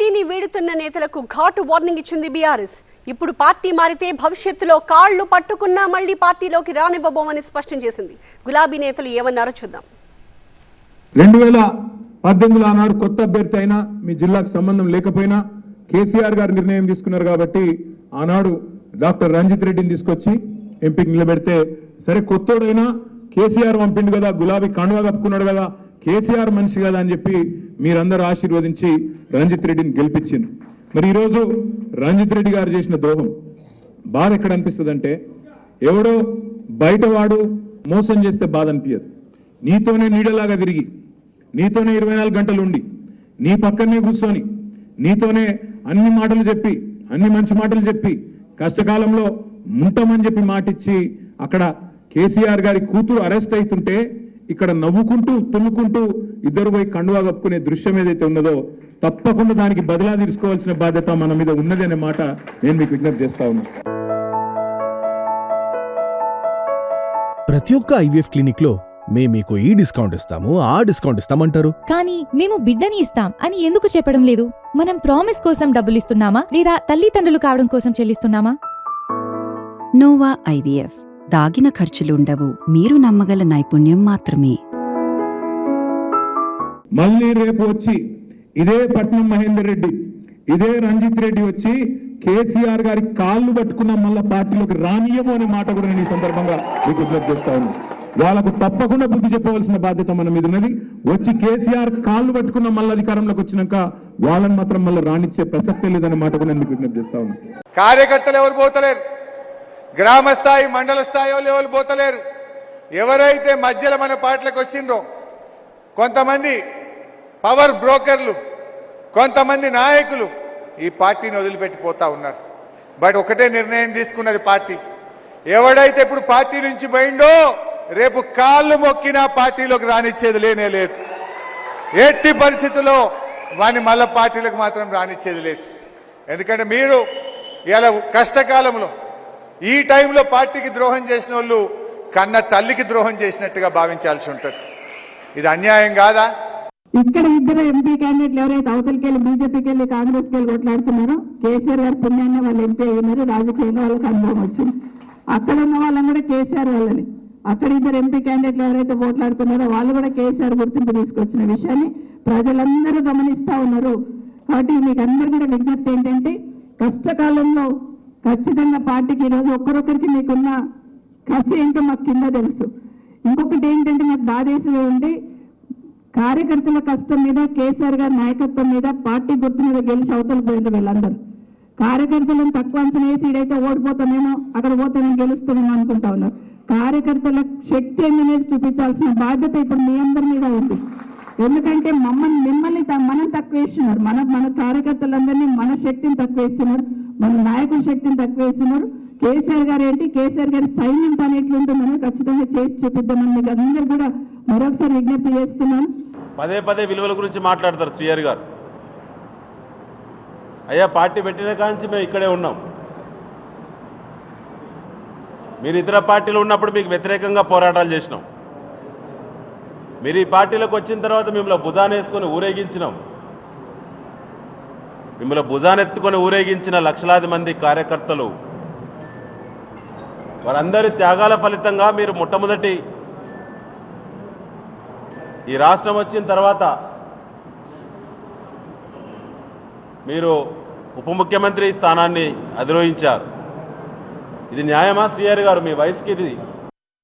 పార్టీని వీడుతున్న నేతలకు ఘాటు వార్నింగ్ ఇచ్చింది బీఆర్ఎస్. ఇప్పుడు పార్టీ మారితే భవిష్యత్తులో కాళ్ళు పట్టుకున్నా మళ్ళీ పార్టీలోకి రానివ్వబోమని స్పష్టం చేసింది. గులాబీ నేతలు ఏమన్నారో చూద్దాం. రెండు వేల పద్దెనిమిదిలో ఆనాడు కొత్త అభ్యర్థి అయినా మీ జిల్లాకు సంబంధం లేకపోయినా కేసీఆర్ గారు నిర్ణయం తీసుకున్నారు కాబట్టి ఆనాడు డాక్టర్ రంజిత్ రెడ్డిని తీసుకొచ్చి ఎంపీకి నిలబెడితే సరే కొత్తోడైనా కేసీఆర్ పంపిండు కదా గులాబీ కండువా కప్పుకున్నాడు కదా కేసీఆర్ మనిషి కదా అని చెప్పి మీరందరూ ఆశీర్వదించి రంజిత్ రెడ్డిని గెలిపించింది మరి ఈరోజు రంజిత్ రెడ్డి గారు చేసిన ద్రోహం బాధ ఎక్కడ అనిపిస్తుంది అంటే ఎవడో బయటవాడు మోసం చేస్తే బాధ అనిపించదు నీతోనే నీడలాగా తిరిగి నీతోనే ఇరవై నాలుగు గంటలు ఉండి నీ పక్కనే కూర్చొని నీతోనే అన్ని మాటలు చెప్పి అన్ని మంచి మాటలు చెప్పి కష్టకాలంలో ఉంటామని చెప్పి మాటిచ్చి అక్కడ కేసీఆర్ గారి కూతురు అరెస్ట్ అవుతుంటే ఇక్కడ నవ్వుకుంటూ తుమ్ముకుంటూ ఇద్దరు పోయి కండువా కప్పుకునే దృశ్యం ఏదైతే ఉన్నదో తప్పకుండా దానికి బదిలా తీసుకోవాల్సిన బాధ్యత మన మీద ఉన్నది అనే మాట నేను మీకు విజ్ఞప్తి చేస్తా ఉన్నాను ప్రతి ఒక్క ఐవీఎఫ్ క్లినిక్లో మేము మీకు ఈ డిస్కౌంట్ ఇస్తాము ఆ డిస్కౌంట్ ఇస్తామంటారు. కానీ మేము బిడ్డని ఇస్తాం అని ఎందుకు చెప్పడం లేదు? మనం ప్రామిస్ కోసం డబ్బులు ఇస్తున్నామా లేదా తల్లిదండ్రులు కావడం కోసం చెల్లిస్తున్నామా? నోవా ఐవీఎఫ్ దాగిన ఖర్చులుండవు. మీరు నమ్మగల నైపుణ్యం మాత్రమే. మళ్ళీ రేపు వచ్చి ఇదే పట్నం మహేందర్ రెడ్డి ఇదే రంజిత్ రెడ్డి వచ్చి కేసీఆర్ గారి కాళ్ళు పట్టుకున్న మళ్ళా పార్టీలోకి రానియము అనే మాట కూడా నేను ఈ సందర్భంగా మీకు విజ్ఞప్తి చేస్తా ఉన్నాను వాళ్ళకు తప్పకుండా బుద్ధి చెప్పవలసిన బాధ్యత మన మీద ఉన్నది. వచ్చి కేసీఆర్ కాళ్ళు పట్టుకున్న మళ్ళీ అధికారంలోకి వచ్చినాక వాళ్ళని మాత్రం మళ్ళీ రానిచ్చే ప్రసక్తే లేదనే మాట కూడా నేను మీకు విజ్ఞప్తి చేస్తా ఉన్నాను కార్యకర్తలు ఎవరు పోతలేరు? గ్రామ స్థాయి మండల స్థాయి వాళ్ళు ఎవరు పోతలేరు. ఎవరైతే మధ్యలో మన పాటలకు వచ్చిండ్రో కొంతమంది పవర్ బ్రోకర్లు కొంతమంది నాయకులు ఈ పార్టీని వదిలిపెట్టిపోతా ఉన్నారు. బట్ ఒకటే నిర్ణయం తీసుకున్నది పార్టీ. ఎవడైతే ఇప్పుడు పార్టీ నుంచి పోయిండో రేపు కాళ్ళు మొక్కినా పార్టీలోకి రానిచ్చేది లేనే లేదు. ఎట్టి పరిస్థితుల్లో వాడిని మళ్ళా పార్టీలకు మాత్రం రానిచ్చేది లేదు. ఎందుకంటే మీరు ఇలా కష్టకాలంలో ఈ టైంలో పార్టీకి ద్రోహం చేసిన వాళ్ళు కన్న తల్లికి ద్రోహం చేసినట్టుగా భావించాల్సి ఉంటుంది. ఇది అన్యాయం కాదా? ఇక్కడ ఇద్దరు ఎంపీ క్యాండిడేట్లు ఎవరైతే అవతలికి వెళ్ళి బీజేపీకి వెళ్ళి కాంగ్రెస్కి వెళ్ళి కొట్లాడుతున్నారో కేసీఆర్ గారు పుణ్యాన్ని వాళ్ళు ఎంపీ అయినారు రాజకీయంగా వాళ్ళకి అనుభవం వచ్చింది. అక్కడ ఉన్న వాళ్ళని కూడా కేసీఆర్ వాళ్ళని. అక్కడ ఇద్దరు ఎంపీ క్యాండిడేట్లు ఎవరైతే పోట్లాడుతున్నారో వాళ్ళు కూడా కేసీఆర్ గుర్తింపు తీసుకొచ్చిన విషయాన్ని ప్రజలందరూ గమనిస్తా ఉన్నారు. కాబట్టి మీకు అందరు కూడా విజ్ఞప్తి ఏంటంటే కష్టకాలంలో ఖచ్చితంగా పార్టీకి ఈరోజు ఒక్కరొక్కరికి మీకున్న కసి ఏంటో మాకు కింద తెలుసు. ఇంకొకటి ఏంటంటే నాకు బాధేసేది ఉండి కార్యకర్తల కష్టం మీద కేసీఆర్ గారి నాయకత్వం మీద పార్టీ గుర్తు మీద గెలిచి అవతల పోయినారు వీళ్ళందరూ. కార్యకర్తలను తక్కువ అంచనా వేసి ఇడైతే ఓడిపోతామేమో అక్కడ పోతే గెలుస్తామేమో అనుకుంటా ఉన్నారు. కార్యకర్తల శక్తి ఏందనేది చూపించాల్సిన బాధ్యత ఇప్పుడు మీ అందరి మీద ఉంది. ఎందుకంటే మమ్మల్ని మిమ్మల్ని మనం తక్కువ వేస్తున్నారు. మన మన కార్యకర్తలందరినీ మన శక్తిని తక్కువ వేస్తున్నారు. మన నాయకుల శక్తిని తక్కువేస్తున్నారు కేసీఆర్ గారు ఏంటి? కేసీఆర్ గారి సైన్యం పని ఎట్లుంటుందని ఖచ్చితంగా చేసి చూపిద్దామని మీకు అందరు కూడా మరొకసారి విజ్ఞప్తి చేస్తున్నాను. పదే పదే విలువల గురించి మాట్లాడతారు శ్రీహరి గారు. అయ్యా పార్టీ పెట్టిన కాంచి మేము ఇక్కడే ఉన్నాం. మీరు ఇతర పార్టీలు ఉన్నప్పుడు మీకు వ్యతిరేకంగా పోరాటాలు చేసినాం. మీరు ఈ పార్టీలోకి వచ్చిన తర్వాత మిమ్మల్ని భుజాన వేసుకొని ఊరేగించినాం. మిమ్మల్ని భుజానెత్తుకొని ఊరేగించిన లక్షలాది మంది కార్యకర్తలు వారందరి త్యాగాల ఫలితంగా మీరు మొట్టమొదటి ఈ రాష్ట్రం వచ్చిన తర్వాత మీరు ఉప ముఖ్యమంత్రి స్థానాన్ని అధిరోహించారు. ఇది న్యాయమా శ్రీహరి గారు? మీ వయసుకి ఇది